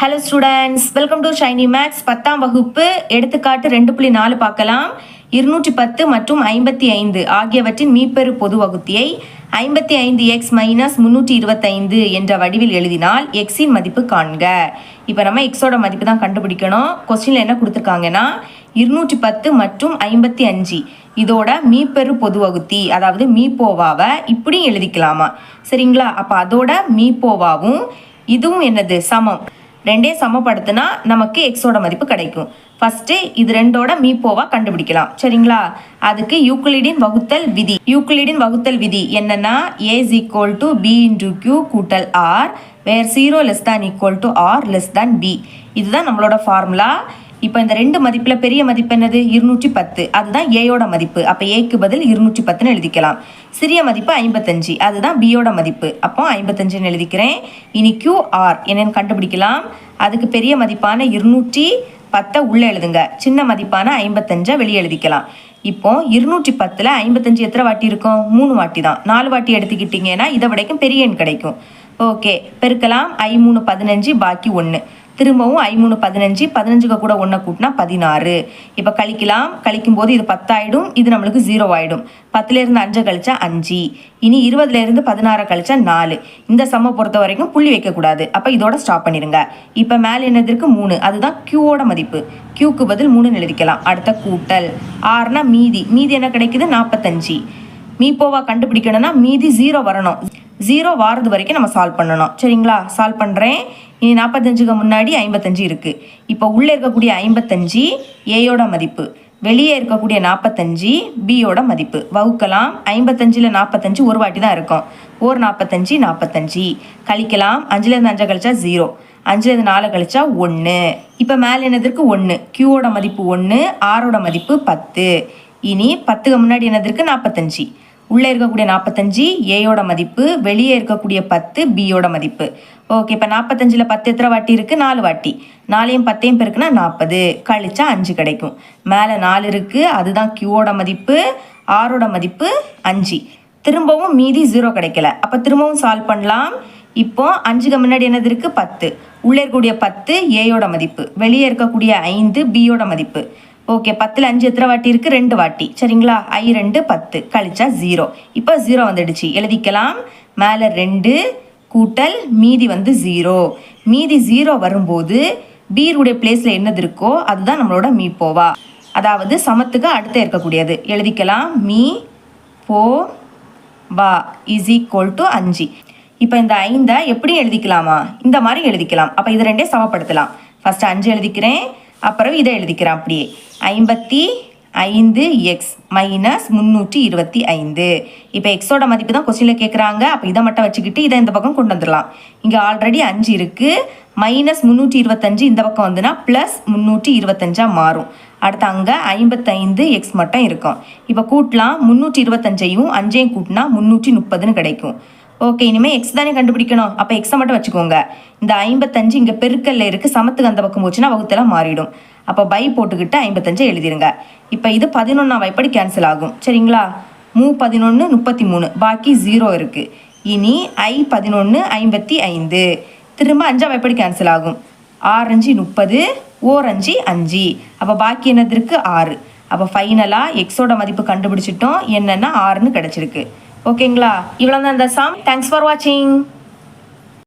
Hello students welcome to Shiny Maths பத்தாம் வகுப்பு எடுத்துக்காட்டு ரெண்டு புள்ளி நாலு பார்க்கலாம். இருநூற்றி பத்து மற்றும் ஐம்பத்தி ஐந்து ஆகியவற்றின் மீப்பெரு பொது வகுத்தியை ஐம்பத்தி ஐந்து எக்ஸ் மைனஸ் முந்நூற்றி இருபத்தைந்து என்ற வடிவில் எழுதினால் எக்ஸின் மதிப்பு காண்க. இப்போ நம்ம எக்ஸோட மதிப்பு தான் கண்டுபிடிக்கணும். கொஸ்டினில் என்ன கொடுத்துருக்காங்கன்னா இருநூற்றி பத்து மற்றும் ஐம்பத்தி அஞ்சு இதோட மீப்பெரு பொது வகுத்தி அதாவது மீப்போவாவை இப்படியும் எழுதிக்கலாமா. சரிங்களா? அப்போ அதோட மீப்போவாவும் இதுவும் என்னது? சமம். ரெண்டையும் சமப்படுத்தினா நமக்கு எக்ஸோட மதிப்பு கிடைக்கும். ஃபஸ்ட்டு இது ரெண்டோட மீப்போவா கண்டுபிடிக்கலாம். சரிங்களா? அதுக்கு யூக்ளிடின் வகுத்தல் விதி. யூக்ளிடின் வகுத்தல் விதி என்னன்னா A equal to B into Q கூட்டல் R where zero less than equal to R less than B இதுதான் நம்மளோட ஃபார்முலா இப்போ இந்த ரெண்டு மதிப்பில் பெரிய மதிப்பு என்னது? இருநூற்றி பத்து. அதுதான் ஏயோட மதிப்பு. அப்போ ஏக்கு பதில் இருநூற்றி பத்துன்னு எழுதிக்கலாம். சிறிய மதிப்பு ஐம்பத்தஞ்சு. அதுதான் பியோட மதிப்பு. அப்போ ஐம்பத்தஞ்சுன்னு எழுதிக்கிறேன். இனி கியூ ஆர் கண்டுபிடிக்கலாம். அதுக்கு பெரிய மதிப்பான இருநூற்றி பத்தை உள்ளே எழுதுங்க. சின்ன மதிப்பான ஐம்பத்தஞ்சை வெளியே எழுதிக்கலாம். இப்போ இருநூற்றி பத்தில் ஐம்பத்தஞ்சு எத்தனை வாட்டி இருக்கும்? மூணு வாட்டி தான். நாலு வாட்டி எடுத்துக்கிட்டிங்கன்னா இதை விடைக்கும் பெரிய எண் கிடைக்கும். ஓகே. பெருக்கலாம். ஐ மூணு பதினஞ்சு பாக்கி ஒன்று திரும்பவும் ஐமூணு பதினஞ்சு பதினஞ்சுக்கு கூட ஒன்றை கூட்டினா பதினாறு. இப்போ கழிக்கலாம். கழிக்கும் போது இது பத்தாயிடும். இது நம்மளுக்கு ஜீரோ ஆகிடும் பத்துலேருந்து அஞ்சை கழிச்சா அஞ்சு. இனி இருபதுலேருந்து பதினாறை கழிச்சா நாலு. இந்த சம்மை பொறுத்த வரைக்கும் புள்ளி வைக்கக்கூடாது அப்போ இதோட ஸ்டாப் பண்ணிடுங்க. இப்போ மேலே என்னது இருக்குது மூணு. அதுதான் கியூவோட மதிப்பு. கியூக்கு பதில் மூணுன்னு எழுதிக்கலாம். அடுத்த கூட்டல். ஆறுனா மீதி. மீதி என்ன கிடைக்குது? நாற்பத்தஞ்சு மீப்போவா கண்டுபிடிக்கணும்னா மீதி ஜீரோ வரணும். ஜீரோ வாரது வரைக்கும் நம்ம சால்வ் பண்ணணும். சரிங்களா? சால்வ் பண்ணுறேன் இனி நாற்பத்தஞ்சுக்கு முன்னாடி ஐம்பத்தஞ்சு இருக்குது இப்போ உள்ளே இருக்கக்கூடிய ஐம்பத்தஞ்சு ஏயோட மதிப்பு. வெளியே இருக்கக்கூடிய நாற்பத்தஞ்சு பியோட மதிப்பு. வகுக்கலாம். ஐம்பத்தஞ்சில் நாற்பத்தஞ்சு ஒரு வாட்டி தான் இருக்கும். ஒரு நாற்பத்தஞ்சு நாற்பத்தஞ்சு கழிக்கலாம். அஞ்சுலேருந்து அஞ்சை கழிச்சா ஜீரோ அஞ்சுலேருந்து நாலு கழிச்சா ஒன்று இப்போ மேலே என்னதற்கு ஒன்று கியூவோட மதிப்பு ஒன்று ஆரோட மதிப்பு பத்து. இனி பத்துக்கு முன்னாடி என்னது நாற்பத்தஞ்சு உள்ளே இருக்கக்கூடிய நாற்பத்தஞ்சு ஏயோட மதிப்பு வெளியே இருக்கக்கூடிய பத்து பியோட மதிப்பு. ஓகே இப்போ நாற்பத்தஞ்சில் பத்து எத்தனை வாட்டி இருக்குது நாலு வாட்டி. நாலையும் பத்தையும் பெருக்குனா நாற்பது. கழிச்சா அஞ்சு கிடைக்கும். மேலே நாலு இருக்குது அதுதான் கியூவோட மதிப்பு ஆறோட மதிப்பு அஞ்சு. திரும்பவும் மீதி ஜீரோ கிடைக்கல. அப்போ திரும்பவும் சால்வ் பண்ணலாம். இப்போ அஞ்சுக்கு முன்னாடி என்னது இருக்குது பத்து. உள்ளே இருக்கக்கூடிய பத்து ஏயோட மதிப்பு. வெளியே இருக்கக்கூடிய ஐந்து பியோட மதிப்பு. ஓகே பத்தில் அஞ்சு எத்தனை வாட்டி இருக்குது ரெண்டு வாட்டி. சரிங்களா? ஐ ரெண்டு பத்து. கழிச்சா ஜீரோ இப்போ ஜீரோ வந்துடுச்சு. எழுதிக்கலாம். மேலே ரெண்டு கூட்டல் மீதி வந்து ஜீரோ மீதி ஜீரோ வரும்போது பீருடைய பிளேஸில் என்னது இருக்கோ அதுதான் நம்மளோட மீ போவா அதாவது சமத்துக்கு அடுத்து இருக்கக்கூடியது. எழுதிக்கலாம். மீ போ வா இஸ் ஈக்குவல் டு அஞ்சு. இப்போ இந்த ஐந்தை எப்படி எழுதிக்கலாமா? இந்த மாதிரி எழுதிக்கலாம். அப்போ இது ரெண்டே சமப்படுத்தலாம். ஃபஸ்ட்டு அஞ்சு எழுதிக்கிறேன். அப்புறம் இதை எழுதிக்கிறேன் அப்படியே. ஐம்பத்தி ஐந்து எக்ஸ் மைனஸ் முந்நூற்றி இருபத்தி ஐந்து. இப்போ எக்ஸோட மதிப்பு தான் கொஸ்டினில் கேட்குறாங்க அப்போ இதை மட்டும் வச்சுக்கிட்டு இதை இந்த பக்கம் கொண்டு வந்துடலாம். இங்கே ஆல்ரெடி அஞ்சு இருக்குது மைனஸ் முந்நூற்றி இருபத்தஞ்சு இந்த பக்கம் வந்துன்னா ப்ளஸ் முந்நூற்றி இருபத்தஞ்சாக மாறும். அடுத்து அங்கே ஐம்பத்தைந்து எக்ஸ் மட்டும் இருக்கும். இப்போ கூட்டலாம். முந்நூற்றி இருபத்தஞ்சையும் அஞ்சையும் கூட்டினா முந்நூற்றி முப்பதுன்னு கிடைக்கும். ஓகே இனிமேல் எக்ஸ் தானே கண்டுபிடிக்கணும். அப்போ எக்ஸை மட்டும் வச்சுக்கோங்க. இந்த ஐம்பத்தஞ்சு இங்கே பெருக்கல்ல இருக்குது சமத்துக்கு அந்த பக்கம் போச்சுன்னா வகுத்தெல்லாம் மாறிடும். அப்போ பை போட்டுக்கிட்டு ஐம்பத்தஞ்சு எழுதிருங்க. இப்போ இது பதினொன்றாம் வாய்ப்படி கேன்சல் ஆகும். சரிங்களா? மூ பதினொன்று முப்பத்தி மூணு பாக்கி ஜீரோ இருக்குது இனி ஐ பதினொன்று ஐம்பத்தி ஐந்து. திரும்ப அஞ்சாம் வாய்ப்படி கேன்சல் ஆகும். ஆறஞ்சு முப்பது. ஓரஞ்சு அஞ்சு. அப்போ பாக்கி என்னது இருக்குது ஆறு. அப்போ ஃபைனலாக எக்ஸோட மதிப்பு கண்டுபிடிச்சிட்டோம். என்னென்னா ஆறுன்னு கிடச்சிருக்கு. ஓகேங்களா? இவ்வளோ தான் இந்த சாம் தேங்க்ஸ் ஃபார் வாட்சிங்